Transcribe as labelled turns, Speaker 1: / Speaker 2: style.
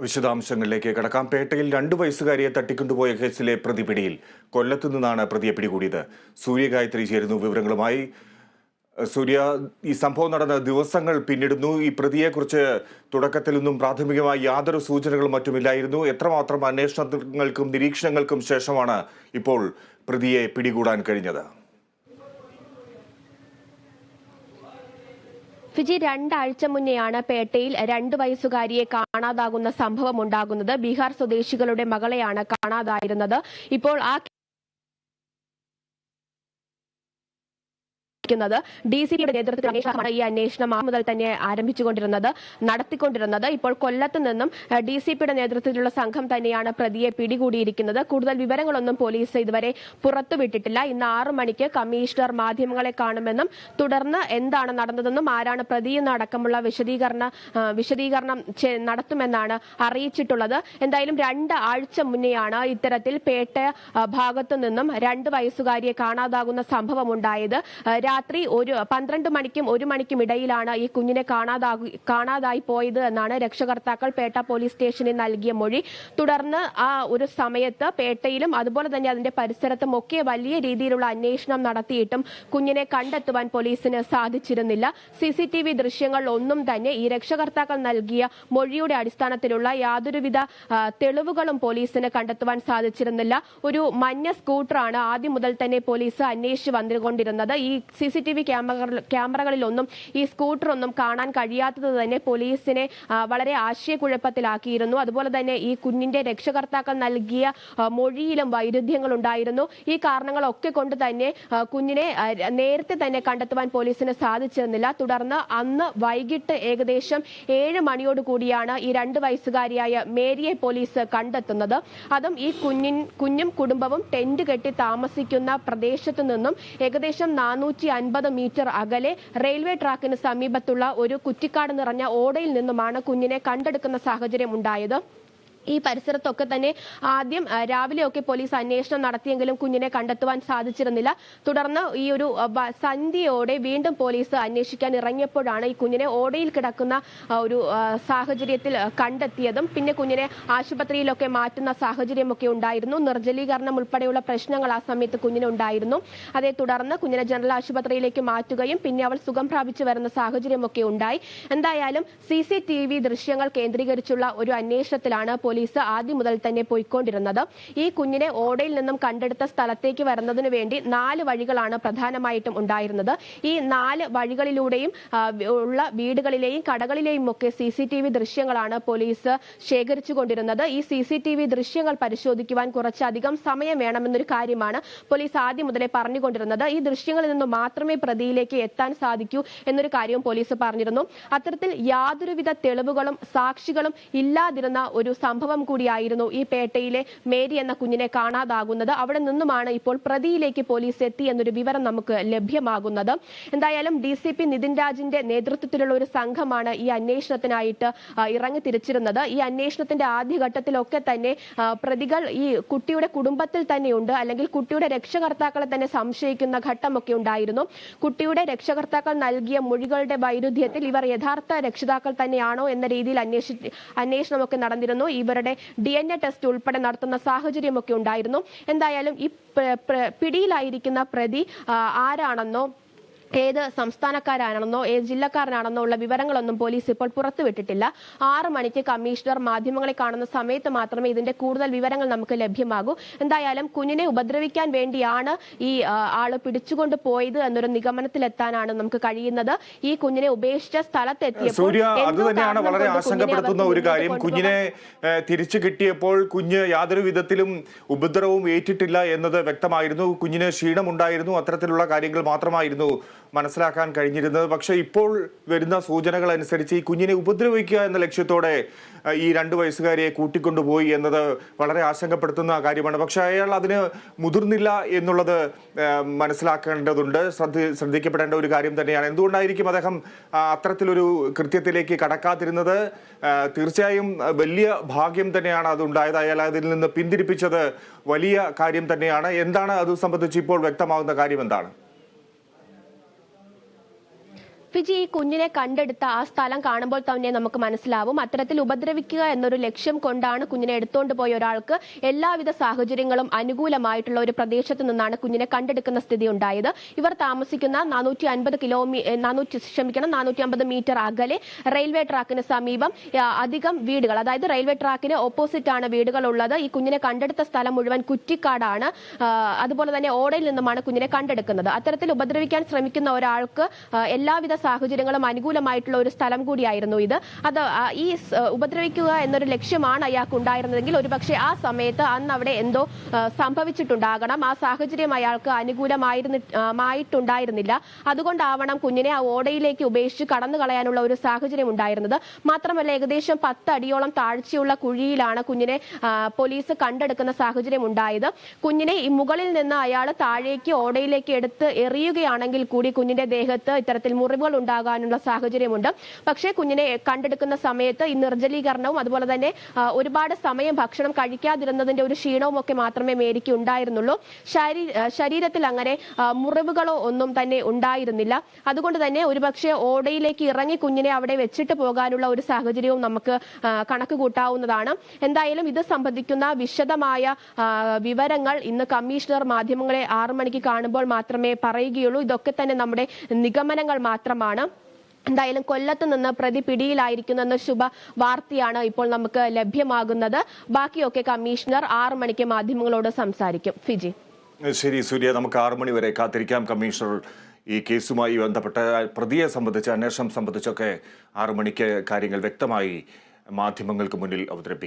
Speaker 1: വിശദാംശങ്ങളിലേക്ക് കടക്കാം. പേട്ടയിൽ രണ്ടു വയസ്സുകാരിയെ തട്ടിക്കൊണ്ടുപോയ കേസിലെ പ്രതിപിടിയിൽ കൊല്ലത്തു നിന്നാണ് പ്രതിയെ പിടികൂടിയത്. സൂര്യഗായത്രി ചേരുന്നു വിവരങ്ങളുമായി. സൂര്യ ഈ സംഭവം നടന്ന ദിവസങ്ങൾ പിന്നിടുന്നു. ഈ പ്രതിയെക്കുറിച്ച് തുടക്കത്തിൽ നിന്നും പ്രാഥമികമായി യാതൊരു സൂചനകളും മറ്റുമില്ലായിരുന്നു. എത്രമാത്രം അന്വേഷണങ്ങൾക്കും നിരീക്ഷണങ്ങൾക്കും ശേഷമാണ് ഇപ്പോൾ പ്രതിയെ പിടികൂടാൻ കഴിഞ്ഞത്.
Speaker 2: ഫിജി രണ്ടാഴ്ച മുന്നെയാണ് പേട്ടയിൽ രണ്ട് വയസ്സുകാരിയെ കാണാതാകുന്ന സംഭവം ഉണ്ടാകുന്നത്. ബീഹാർ സ്വദേശികളുടെ മകളെയാണ് കാണാതായിരുന്നത്. ഇപ്പോൾ ആ ഡി സി പിയുടെ നേതൃത്വത്തിൽ അന്വേഷണമാണ് ഈ അന്വേഷണം ആ മുതൽ തന്നെ ആരംഭിച്ചുകൊണ്ടിരുന്നത് നടത്തിക്കൊണ്ടിരുന്നത്. ഇപ്പോൾ കൊല്ലത്ത് നിന്നും ഡി സി പിയുടെ നേതൃത്വത്തിലുള്ള സംഘം തന്നെയാണ് പ്രതിയെ പിടികൂടിയിരിക്കുന്നത്. കൂടുതൽ വിവരങ്ങളൊന്നും പോലീസ് ഇതുവരെ പുറത്തുവിട്ടിട്ടില്ല. ഇന്ന് ആറു മണിക്ക് കമ്മീഷണർ മാധ്യമങ്ങളെ കാണുമെന്നും തുടർന്ന് എന്താണ് നടന്നതെന്നും ആരാണ് പ്രതിയെന്ന് അടക്കമുള്ള വിശദീകരണ വിശദീകരണം നടത്തുമെന്നാണ് അറിയിച്ചിട്ടുള്ളത്. എന്തായാലും രണ്ട് ആഴ്ച മുന്നെയാണ് ഇത്തരത്തിൽ പേട്ട ഭാഗത്തു നിന്നും രണ്ട് വയസ്സുകാരിയെ കാണാതാകുന്ന സംഭവം ഉണ്ടായത് ആ, രാത്രി ഒരു പന്ത്രണ്ട് മണിക്കും ഒരു മണിക്കും ഇടയിലാണ് ഈ കുഞ്ഞിനെ കാണാതാകു കാണാതായി പോയത് എന്നാണ് രക്ഷകർത്താക്കൾ പേട്ട പോലീസ് സ്റ്റേഷനിൽ നൽകിയ മൊഴി. തുടർന്ന് ആ ഒരു സമയത്ത് പേട്ടയിലും അതുപോലെ തന്നെ അതിന്റെ പരിസരത്തും ഒക്കെ വലിയ രീതിയിലുള്ള അന്വേഷണം നടത്തിയിട്ടും കുഞ്ഞിനെ കണ്ടെത്തുവാൻ പോലീസിന് സാധിച്ചിരുന്നില്ല. സി സി ടി വി ദൃശ്യങ്ങൾ ഒന്നും തന്നെ ഈ രക്ഷകർത്താക്കൾ നൽകിയ മൊഴിയുടെ അടിസ്ഥാനത്തിലുള്ള യാതൊരുവിധ തെളിവുകളും പോലീസിന് കണ്ടെത്തുവാൻ സാധിച്ചിരുന്നില്ല. ഒരു മഞ്ഞ സ്കൂട്ടറാണ് ആദ്യം മുതൽ തന്നെ പോലീസ് അന്വേഷിച്ച് വന്നുകൊണ്ടിരുന്നത്. ഈ സി സി ടി വി ക്യാമറകളിലൊന്നും ഈ സ്കൂട്ടറൊന്നും കാണാൻ കഴിയാത്തത് തന്നെ പോലീസിനെ വളരെ ആശയക്കുഴപ്പത്തിലാക്കിയിരുന്നു. അതുപോലെ തന്നെ ഈ കുഞ്ഞിന്റെ രക്ഷകർത്താക്കൾ നൽകിയ മൊഴിയിലും വൈരുദ്ധ്യങ്ങൾ ഉണ്ടായിരുന്നു ഈ കാരണങ്ങളൊക്കെ കൊണ്ട് തന്നെ കുഞ്ഞിനെ നേരത്തെ തന്നെ കണ്ടെത്തുവാൻ പോലീസിന് സാധിച്ചിരുന്നില്ല. തുടർന്ന് അന്ന് വൈകിട്ട് ഏകദേശം ഏഴ് മണിയോട് കൂടിയാണ് ഈ രണ്ട് വയസ്സുകാരിയായ മേരിയെ പോലീസ് കണ്ടെത്തുന്നത്. അതും ഈ കുഞ്ഞിൻ കുഞ്ഞും കുടുംബവും ടെന്റ് കെട്ടി താമസിക്കുന്ന പ്രദേശത്തു നിന്നും ഏകദേശം നാനൂറ്റി അൻപത് മീറ്റർ അകലെ റെയിൽവേ ട്രാക്കിന് സമീപത്തുള്ള ഒരു കുറ്റിക്കാട് നിറഞ്ഞ ഓടയിൽ നിന്നുമാണ് കുഞ്ഞിനെ കണ്ടെടുക്കുന്ന സാഹചര്യം ഉണ്ടായത് ഈ പരിസരത്തൊക്കെ തന്നെ ആദ്യം രാവിലെയൊക്കെ പോലീസ് അന്വേഷണം നടത്തിയെങ്കിലും കുഞ്ഞിനെ കണ്ടെത്തുവാൻ സാധിച്ചിരുന്നില്ല. തുടർന്ന് ഈ ഒരു സന്ധ്യയോടെ വീണ്ടും പോലീസ് അന്വേഷിക്കാൻ ഇറങ്ങിയപ്പോഴാണ് ഈ കുഞ്ഞിനെ ഓടയിൽ കിടക്കുന്ന ഒരു സാഹചര്യത്തിൽ കണ്ടെത്തിയതും. പിന്നെ കുഞ്ഞിനെ ആശുപത്രിയിലൊക്കെ മാറ്റുന്ന സാഹചര്യമൊക്കെ ഉണ്ടായിരുന്നു. നിർജലീകരണം ഉൾപ്പെടെയുള്ള പ്രശ്നങ്ങൾ ആ സമയത്ത് കുഞ്ഞിനുണ്ടായിരുന്നു അതേ തുടർന്ന് കുഞ്ഞിനെ ജനറൽ ആശുപത്രിയിലേക്ക് മാറ്റുകയും പിന്നെ അവൾ സുഖം പ്രാപിച്ചു വരുന്ന സാഹചര്യമൊക്കെ ഉണ്ടായി. എന്തായാലും സി ദൃശ്യങ്ങൾ കേന്ദ്രീകരിച്ചുള്ള ഒരു അന്വേഷണത്തിലാണ് പോലീസ് ആദ്യം മുതൽ തന്നെ പോയിക്കൊണ്ടിരുന്നത്. ഈ കുഞ്ഞിനെ ഓടയിൽ നിന്നും കണ്ടെടുത്ത സ്ഥലത്തേക്ക് വരുന്നതിന് വേണ്ടി നാല് വഴികളാണ് പ്രധാനമായിട്ടും ഉണ്ടായിരുന്നത്. ഈ നാല് വഴികളിലൂടെയും ഉള്ള വീടുകളിലെയും കടകളിലെയും ഒക്കെ സി സി ടി വി ദൃശ്യങ്ങളാണ് പോലീസ് ശേഖരിച്ചുകൊണ്ടിരുന്നത്. ഈ സി സി ടി വി ദൃശ്യങ്ങൾ പരിശോധിക്കുവാൻ കുറച്ചധികം സമയം വേണമെന്നൊരു കാര്യമാണ് പോലീസ് ആദ്യം മുതലേ പറഞ്ഞുകൊണ്ടിരുന്നത്. ഈ ദൃശ്യങ്ങളിൽ നിന്നും മാത്രമേ പ്രതിയിലേക്ക് എത്താൻ സാധിക്കൂ എന്നൊരു കാര്യവും പോലീസ് പറഞ്ഞിരുന്നു. അത്തരത്തിൽ യാതൊരുവിധ തെളിവുകളും സാക്ഷികളും ഇല്ലാതിരുന്ന ഒരു സംഭവം കൂടിയായിരുന്നു ഈ പേട്ടയിലെ മേരി എന്ന കുഞ്ഞിനെ കാണാതാകുന്നത്. അവിടെ നിന്നുമാണ് ഇപ്പോൾ പ്രതിയിലേക്ക് പോലീസ് എത്തി എന്നൊരു വിവരം നമുക്ക് ലഭ്യമാകുന്നത്. എന്തായാലും ഡി സി പി നിതിൻ രാജിന്റെ നേതൃത്വത്തിലുള്ള ഒരു സംഘമാണ് ഈ അന്വേഷണത്തിനായിട്ട് ഇറങ്ങി തിരിച്ചിരുന്നത്. ഈ അന്വേഷണത്തിന്റെ ആദ്യഘട്ടത്തിലൊക്കെ തന്നെ പ്രതികൾ ഈ കുട്ടിയുടെ കുടുംബത്തിൽ തന്നെയുണ്ട്. അല്ലെങ്കിൽ കുട്ടിയുടെ രക്ഷകർത്താക്കളെ തന്നെ സംശയിക്കുന്ന ഘട്ടമൊക്കെ ഉണ്ടായിരുന്നു. കുട്ടിയുടെ രക്ഷകർത്താക്കൾ നൽകിയ മൊഴികളുടെ വൈരുദ്ധ്യത്തിൽ ഇവർ യഥാർത്ഥ രക്ഷിതാക്കൾ തന്നെയാണോ എന്ന രീതിയിൽ അന്വേഷി അന്വേഷണമൊക്കെ നടന്നിരുന്നു. ഇവരുടെ ഡി എൻ എ ടെസ്റ്റ് ഉൾപ്പെടെ നടത്തുന്ന സാഹചര്യമൊക്കെ ഉണ്ടായിരുന്നു. എന്തായാലും ഈ പിടിയിലായിരിക്കുന്ന പ്രതി ആരാണെന്നോ ഏത് സംസ്ഥാനക്കാരാണെന്നോ ഏത് ജില്ലക്കാരനാണെന്നോ ഉള്ള വിവരങ്ങളൊന്നും പോലീസ് ഇപ്പോൾ പുറത്തുവിട്ടിട്ടില്ല. ആറ് മണിക്ക് കമ്മീഷണർ മാധ്യമങ്ങളെ കാണുന്ന സമയത്ത് മാത്രമേ ഇതിന്റെ കൂടുതൽ വിവരങ്ങൾ നമുക്ക് ലഭ്യമാകൂ. എന്തായാലും കുഞ്ഞിനെ ഉപദ്രവിക്കാൻ വേണ്ടിയാണ് ഈ ആൾ പിടിച്ചുകൊണ്ട് പോയത് എന്നൊരു നിഗമനത്തിലെത്താനാണ് നമുക്ക് കഴിയുന്നത്. ഈ കുഞ്ഞിനെ ഉപേക്ഷിച്ച സ്ഥലത്തെത്തിയപ്പോൾ
Speaker 1: അത് തന്നെയാണ് വളരെ ആശങ്കപ്പെടുത്തുന്ന ഒരു കാര്യം. കുഞ്ഞിനെ തിരിച്ചു കിട്ടിയപ്പോൾ കുഞ്ഞ് യാതൊരു വിധത്തിലും ഉപദ്രവവും ഏറ്റിട്ടില്ല എന്നത് വ്യക്തമായിരുന്നു. കുഞ്ഞിന് ക്ഷീണമുണ്ടായിരുന്നു. അത്തരത്തിലുള്ള കാര്യങ്ങൾ മാത്രമായിരുന്നു മനസ്സിലാക്കാൻ കഴിഞ്ഞിരുന്നത്. പക്ഷേ ഇപ്പോൾ വരുന്ന സൂചനകൾ അനുസരിച്ച് ഈ കുഞ്ഞിനെ ഉപദ്രവിക്കുക എന്ന ലക്ഷ്യത്തോടെ ഈ രണ്ട് വയസ്സുകാരിയെ കൂട്ടിക്കൊണ്ടുപോയി എന്നത് വളരെ ആശങ്കപ്പെടുത്തുന്ന കാര്യമാണ്. പക്ഷേ അയാൾ അതിന് മുതിർന്നില്ല എന്നുള്ളത് മനസ്സിലാക്കേണ്ടതുണ്ട്. ശ്രദ്ധ ശ്രദ്ധിക്കപ്പെടേണ്ട ഒരു കാര്യം തന്നെയാണ്. എന്തുകൊണ്ടായിരിക്കും അദ്ദേഹം അത്തരത്തിലൊരു കൃത്യത്തിലേക്ക് കടക്കാതിരുന്നത്? തീർച്ചയായും വലിയ ഭാഗ്യം തന്നെയാണ് അത് ഉണ്ടായത്. അയാൾ അതിൽ നിന്ന് പിന്തിരിപ്പിച്ചത് വലിയ കാര്യം തന്നെയാണ്. എന്താണ് അത് സംബന്ധിച്ച് ഇപ്പോൾ വ്യക്തമാകുന്ന കാര്യം എന്താണ്?
Speaker 2: ഫിജി ഈ കുഞ്ഞിനെ കണ്ടെടുത്ത ആ സ്ഥലം കാണുമ്പോൾ തന്നെ നമുക്ക് മനസ്സിലാവും. അത്തരത്തിൽ ഉപദ്രവിക്കുക എന്നൊരു ലക്ഷ്യം കൊണ്ടാണ് കുഞ്ഞിനെ എടുത്തുകൊണ്ട് പോയ ഒരാൾക്ക് എല്ലാവിധ സാഹചര്യങ്ങളും അനുകൂലമായിട്ടുള്ള ഒരു പ്രദേശത്ത് നിന്നാണ് കുഞ്ഞിനെ കണ്ടെടുക്കുന്ന സ്ഥിതി ഉണ്ടായത്. ഇവർ താമസിക്കുന്ന നാനൂറ്റി അൻപത് കിലോമീ നാനൂറ്റി ക്ഷമിക്കണം നാനൂറ്റി അമ്പത് മീറ്റർ അകലെ റെയിൽവേ ട്രാക്കിന് സമീപം അധികം വീടുകൾ അതായത് റെയിൽവേ ട്രാക്കിന് ഓപ്പോസിറ്റ് ആണ് വീടുകൾ ഉള്ളത് ഈ കുഞ്ഞിനെ കണ്ടെടുത്ത സ്ഥലം മുഴുവൻ കുറ്റിക്കാടാണ്. അതുപോലെ തന്നെ ഓടയിൽ നിന്നുമാണ് കുഞ്ഞിനെ കണ്ടെടുക്കുന്നത്. അത്തരത്തിൽ ഉപദ്രവിക്കാൻ ശ്രമിക്കുന്ന ഒരാൾക്ക് എല്ലാവിധ സാഹചര്യങ്ങളും അനുകൂലമായിട്ടുള്ള ഒരു സ്ഥലം കൂടിയായിരുന്നു ഇത്. അത് ഈ ഉപദ്രവിക്കുക എന്നൊരു ലക്ഷ്യമാണ് അയാൾക്ക് ഉണ്ടായിരുന്നതെങ്കിൽ ഒരുപക്ഷെ ആ സമയത്ത് അന്ന് അവിടെ എന്തോ സംഭവിച്ചിട്ടുണ്ടാകണം. ആ സാഹചര്യം അയാൾക്ക് അനുകൂലമായിരുന്നിട്ടുണ്ടായിരുന്നില്ല അതുകൊണ്ടാവണം കുഞ്ഞിനെ ആ ഓടയിലേക്ക് ഉപേക്ഷിച്ച് കടന്നു കളയാനുള്ള ഒരു സാഹചര്യം ഉണ്ടായിരുന്നത്. മാത്രമല്ല ഏകദേശം പത്ത് അടിയോളം താഴ്ചയുള്ള കുഴിയിലാണ് കുഞ്ഞിനെ പോലീസ് കണ്ടെടുക്കുന്ന സാഹചര്യം ഉണ്ടായത്. കുഞ്ഞിനെ ഈ മുകളിൽ നിന്ന് അയാൾ താഴേക്ക് ഓടയിലേക്ക് എടുത്ത് എറിയുകയാണെങ്കിൽ കൂടി കുഞ്ഞിന്റെ ദേഹത്ത് ഇത്തരത്തിൽ മുറിവുകൾ ഉണ്ടാകാനുള്ള സാഹചര്യമുണ്ട്. പക്ഷേ കുഞ്ഞിനെ കണ്ടെടുക്കുന്ന സമയത്ത് ഈ നിർജലീകരണവും അതുപോലെ തന്നെ ഒരുപാട് സമയം ഭക്ഷണം കഴിക്കാതിരുന്നതിന്റെ ഒരു ക്ഷീണവും ഒക്കെ മാത്രമേ മേരിക്ക് ഉണ്ടായിരുന്നുള്ളൂ. ശരീ- ശരീരത്തിൽ അങ്ങനെ മുറിവുകളോ ഒന്നും തന്നെ ഉണ്ടായിരുന്നില്ല. അതുകൊണ്ട് തന്നെ ഒരുപക്ഷെ ഓടയിലേക്ക് ഇറങ്ങി കുഞ്ഞിനെ അവിടെ വെച്ചിട്ട് പോകാനുള്ള ഒരു സാഹചര്യവും നമുക്ക് കണക്ക് കൂട്ടാവുന്നതാണ്. എന്തായാലും ഇത് സംബന്ധിക്കുന്ന വിശദമായ വിവരങ്ങൾ ഇന്ന് കമ്മീഷണർ മാധ്യമങ്ങളെ ആറു മണിക്ക് കാണുമ്പോൾ മാത്രമേ പറയുകയുള്ളൂ. ഇതൊക്കെ തന്നെ നമ്മുടെ നിഗമനങ്ങൾ മാത്രമാണ് എന്തായാലും കൊല്ലത്ത് നിന്ന് പ്രതി പിടിയിലായിരിക്കുന്നെന്ന ശുഭ വാർത്തയാണ് ഇപ്പോൾ നമുക്ക് ലഭ്യമാകുന്നത്. ബാക്കിയൊക്കെ കമ്മീഷണർ ആറു മണിക്ക് മാധ്യമങ്ങളോട് സംസാരിക്കും. ഫിജി.
Speaker 1: ശരി സൂര്യ. നമുക്ക് ആറു മണി വരെ കാത്തിരിക്കാം. കമ്മീഷണർ ഈ കേസുമായി ബന്ധപ്പെട്ട പ്രതിയെ സംബന്ധിച്ച് അന്വേഷണം സംബന്ധിച്ചൊക്കെ ആറു മണിക്ക് കാര്യങ്ങൾ വ്യക്തമായി മാധ്യമങ്ങൾക്ക് മുന്നിൽ അവതരിപ്പിക്കും.